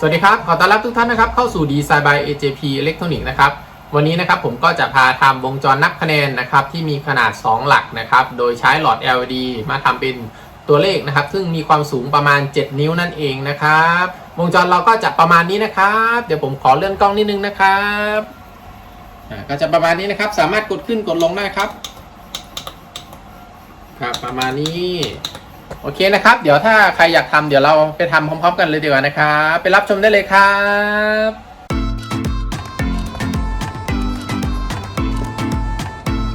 สวัสดีครับ ขอต้อนรับทุกท่านนะครับเข้าสู่ Design by AJP Electronic นะครับ วันนี้นะครับผมก็จะพาทำวงจรนับคะแนนนะครับที่มีขนาด 2 หลักนะครับ โดยใช้หลอด LED มาทำเป็นตัวเลขนะครับ ซึ่งมีความสูงประมาณ 7 นิ้วนั่นเองนะครับ วงจรเราก็จะประมาณนี้นะครับ เดี๋ยวผมขอเลื่อนกล้องนิดนึงนะครับก็จะประมาณนี้นะครับ สามารถกดขึ้นกดลงได้ครับ ครับประมาณนี้ โอเคนะครับ เดี๋ยวถ้าใครอยากทำเดี๋ยวเราไปทำพร้อมๆกันเลยดีกว่านะครับไปรับชมได้เลยครับ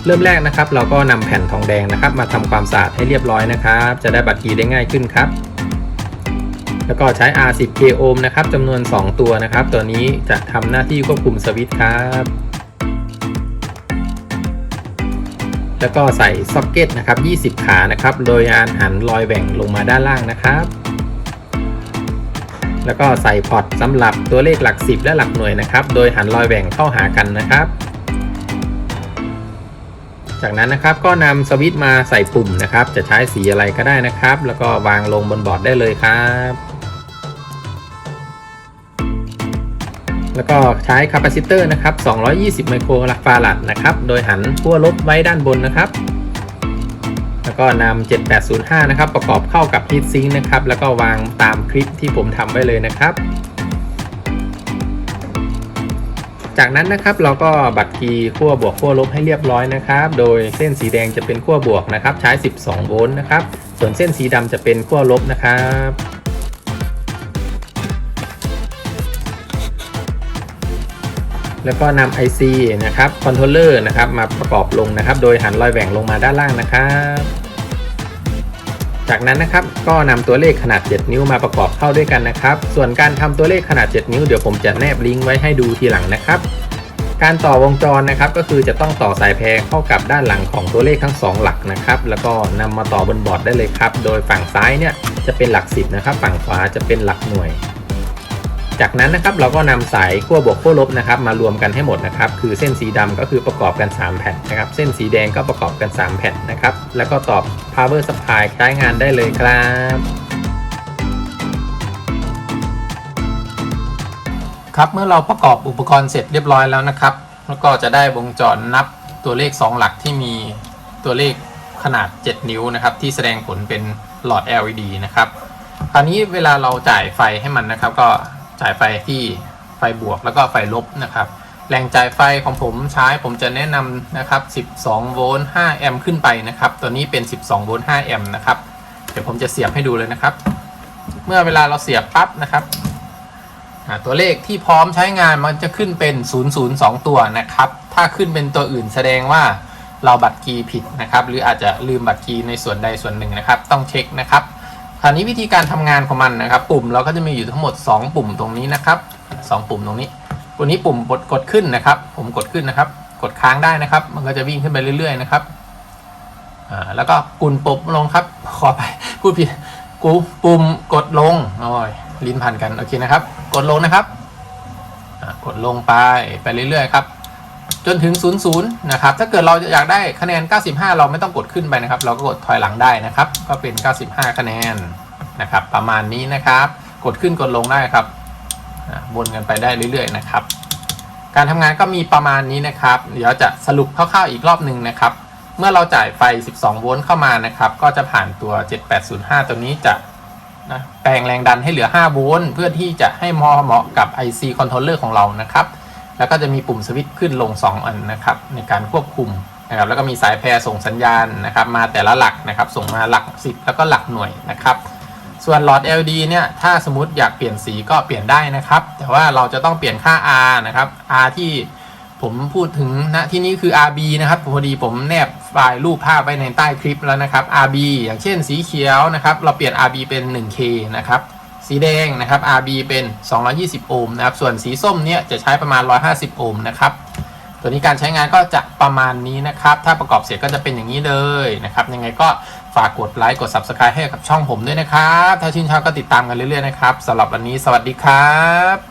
เริ่มแรกนะครับ เราก็นำแผ่นทองแดงนะครับ มาทำความสะอาดให้เรียบร้อยนะครับ จะได้บัตรคีได้ง่ายขึ้นครับ แล้วก็ใช้ R10K ohm นะครับจำนวน 2 ตัวนะครับ ตัวนี้จะทำหน้าที่ควบคุมสวิตช์ครับ แล้วก็ใส่ซ็อกเก็ตนะครับ 20 ขานะครับ โดยการหันรอยแหว่งลงมาด้านล่างนะครับ แล้วก็ใส่พอร์ตสำหรับตัวเลขหลัก 10 และหลักหน่วยนะครับ โดยหันรอยแหว่งเข้าหากันนะครับ จากนั้นนะครับก็นำสวิตช์มาใส่ปุ่มนะครับ จะใช้สีอะไรก็ได้นะครับ แล้วก็วางลงบนบอร์ดได้เลยครับ แล้วก็ใช้คาปาซิเตอร์นะครับ 220 ไมโครฟารัดนะครับ โดยหันขั้วลบไว้ด้านบนนะครับ แล้วก็นำ 7805 นะครับ ประกอบเข้ากับฮีทซิงค์นะครับ แล้วก็วางตามคลิปที่ผมทำไว้เลยนะครับ จากนั้นนะครับเราก็บัตรคีย์ขั้วบวกขั้วลบให้เรียบร้อยนะครับ โดยเส้นสีแดงจะเป็นขั้วบวกนะครับ ใช้ 12 โวลต์นะครับ ส่วนเส้นสีดำจะเป็นขั้วลบนะครับ แล้วก็นำ IC นะครับคอนโทรลเลอร์นะครับมาประกอบลงนะครับ โดยหันรอยแหว่งลงมาด้านล่างนะครับ จากนั้นนะครับก็นำตัวเลขขนาด 7 นิ้วมาประกอบเข้าด้วยกันนะครับ ส่วนการทำตัวเลขขนาด 7 นิ้วเดี๋ยวผมจะแนบลิงก์ไว้ให้ดูทีหลังนะครับ การต่อวงจรนะครับ ก็คือจะต้องต่อสายแพรเข้ากับด้านหลังของตัวเลขทั้ง 2 หลักนะครับ แล้วก็นำมาต่อบนบอร์ดได้เลยครับ โดยฝั่งซ้ายเนี่ยจะเป็นหลัก 10นะครับฝั่งขวาจะเป็นหลักหน่วย จากนั้นนะครับเราก็นำสายขั้วบวกขั้วลบนะครับมารวมกันให้หมดนะครับคือเส้นสีดำก็คือประกอบกัน 3 แผ่นนะครับเส้นสีแดงก็ประกอบกัน 3 แผ่นนะครับแล้วก็ตอบ power supply ใช้งานได้เลยครับครับเมื่อเราประกอบอุปกรณ์เสร็จเรียบร้อยแล้วนะครับแล้วก็จะได้วงจรนับตัวเลข 2 หลักที่มีตัวเลขขนาด 7 นิ้วนะครับที่แสดงผลเป็นหลอด LED นะครับคราวนี้เวลาเราจ่ายไฟให้มันนะครับก็ จ่ายไฟที่ไฟบวกแล้วก็ไฟลบนะครับ แรงจ่ายไฟของผมใช้ผมจะแนะนำนะครับ 12 โวลต์ 5 แอมป์ขึ้นไปนะครับ ตัวนี้เป็น 12 โวลต์ 5 แอมป์นะครับ เดี๋ยวผมจะเสียบให้ดูเลยนะครับ เมื่อเวลาเราเสียบปั๊บนะครับตัวเลขที่พร้อมใช้งานมันจะขึ้นเป็น 002 ตัวนะครับ ถ้าขึ้นเป็นตัวอื่นแสดงว่าเราบัตรคีย์ผิดนะครับ หรืออาจจะลืมบัตรคีย์ในส่วนใดส่วนหนึ่งนะครับ ต้องเช็คนะครับ คราวนี้วิธีการทำงานของมันนะครับ ปุ่มเราก็จะมีอยู่ทั้งหมด 2 ปุ่มตรงนี้นะครับ 2 ปุ่มตรงนี้ ตัวนี้ปุ่มกดกดขึ้นนะครับ ผมกดขึ้นนะครับ กดค้างได้นะครับ มันก็จะวิ่งขึ้นไปเรื่อย ๆ นะครับอ่าแล้วก็ปุ่มปบลงครับ ขอไปพูดผิดกูปุ่มกดลงโอ้ยลิ้นพันกันโอเคนะครับ กดลงนะครับกดลงไปไปเรื่อยๆครับ จนถึง 00 นะครับ ถ้าเกิดเราอยากได้คะแนน 95 เราไม่ต้องกดขึ้นไปนะครับ เราก็กดถอยหลังได้นะครับ ก็เป็น 95 คะแนนนะครับ ประมาณนี้นะครับ กดขึ้นกดลงได้ครับอ่าวนกันไปได้เรื่อย ๆ นะครับ การทำงานก็มีประมาณนี้นะครับ เดี๋ยวจะสรุปคร่าวๆอีกรอบหนึ่งนะครับ เมื่อเราจ่ายไฟ 12 โวลต์เข้ามานะครับ ก็จะผ่านตัว 7805 ตัวนี้จะนะแปลงแรงดันให้เหลือ 5 โวลต์เพื่อที่จะให้เหมาะเหมาะกับ IC controller ของเรานะครับ แล้วก็จะมีปุ่มสวิตช์ขึ้นลง 2 อันนะครับในการควบคุมนะครับแล้วก็มีสายแพรส่งสัญญาณนะครับมาแต่ละหลักนะครับส่งมาหลัก 10 แล้วก็หลักหน่วยนะครับส่วนหลอด LED เนี่ยถ้าสมมติอยากเปลี่ยนสีก็เปลี่ยนได้นะครับ แต่ว่าเราจะต้องเปลี่ยนค่า R นะครับ R ที่ผมพูดถึงนะที่นี้คือ RB นะครับพอดีผมแนบไฟล์รูปภาพไว้ในใต้คลิปแล้วนะครับ RB อย่างเช่นสีเขียวนะครับ เราเปลี่ยน RB เป็น 1K นะครับ สีแดงนะครับ RB เป็น 220 โอห์มนะครับ ส่วนสีส้มเนี่ยจะใช้ประมาณ 150 โอห์มนะครับ ตัวนี้การใช้งานก็จะประมาณนี้นะครับ ถ้าประกอบเสร็จก็จะเป็นอย่างนี้เลยนะครับ ยังไงก็ฝากกดไลค์ กด Subscribe ให้กับช่องผมด้วยนะครับ ถ้าชื่นชอบก็ติดตามกันเรื่อยๆนะครับสำหรับวันนี้ สวัสดีครับ